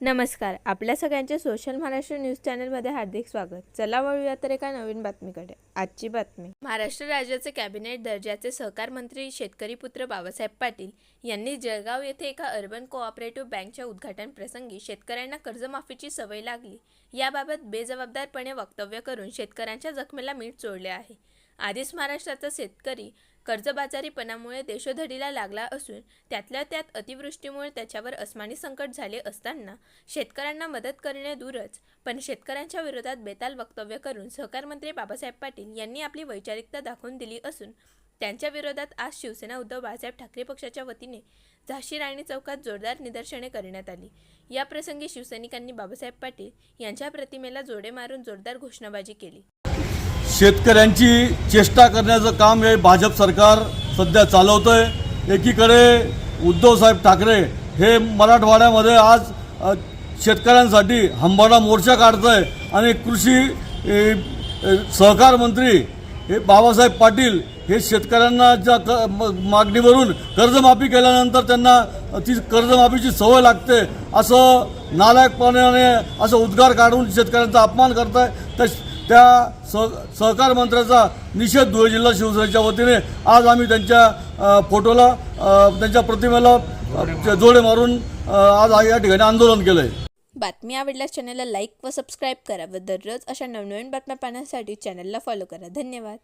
नमस्कार आपल्या सगळ्यांचे सोशल महाराष्ट्र न्यूज चॅनलमध्ये हार्दिक स्वागत. चला वळूया तर एका नवीन बातमीकडे. आजची बातमी. महाराष्ट्र राज्याचे कॅबिनेट दर्जाचे सहकार मंत्री शेतकरी पुत्र बाबासाहेब पाटील यांनी जळगाव येथे एका अर्बन कोऑपरेटिव्ह बँकच्या उद्घाटन प्रसंगी शेतकऱ्यांना कर्जमाफीची सवय लागली. याबाबत बेजबाबदारपणे वक्तव्य करून शेतकऱ्यांच्या जखमेला मीठ चोळले आहे. आधीच महाराष्ट्राचा शेतकरी कर्जबाजारीपणामुळे देशोधडीला लागला असून त्यातल्या त्यात अतिवृष्टीमुळे त्याच्यावर अस्मानी संकट झाले असताना शेतकऱ्यांना मदत करणे दूरच पण शेतकऱ्यांच्या विरोधात बेताल वक्तव्य करून सहकारमंत्री बाबासाहेब पाटील यांनी आपली वैचारिकता दाखवून दिली असून त्यांच्या विरोधात आज शिवसेना उद्धव बाळासाहेब ठाकरे पक्षाच्या वतीने झाशी राणी चौकात जोरदार निदर्शने करण्यात आली. या प्रसंगी शिवसैनिकांनी बाबासाहेब पाटील यांच्या प्रतिमेला जोडे मारून जोरदार घोषणाबाजी केली. शेतकऱ्यांची चेष्टा करण्याचं काम हे भाजप सरकार सध्या चालवतं आहे एकीकडे उद्धवसाहेब ठाकरे हे मराठवाड्यामध्ये आज शेतकऱ्यांसाठी हंबाडा मोर्चा काढतं आहे आणि कृषी सहकार मंत्री हे बाबासाहेब पाटील हे शेतकऱ्यांना ज्या क म- मागणीवरून कर्जमाफी केल्यानंतर त्यांना ती कर्जमाफीची सवय लागते. असं नालायकपणाने असं उद्गार काढून शेतकऱ्यांचा अपमान करत आहे तर त्या सह सहकार मंत्र्याचा निषेध धुळे जिल्हा शिवसेनेच्या वतीने आज आम्ही त्यांच्या फोटोला त्यांच्या प्रतिमेला जोडे मारून आज या ठिकाणी आंदोलन केलं आहे बातमी आवडल्यास चॅनलला लाईक व सबस्क्राईब करा व दररोज अशा नवनवीन बातम्या पाहण्यासाठी चॅनलला फॉलो करा. धन्यवाद.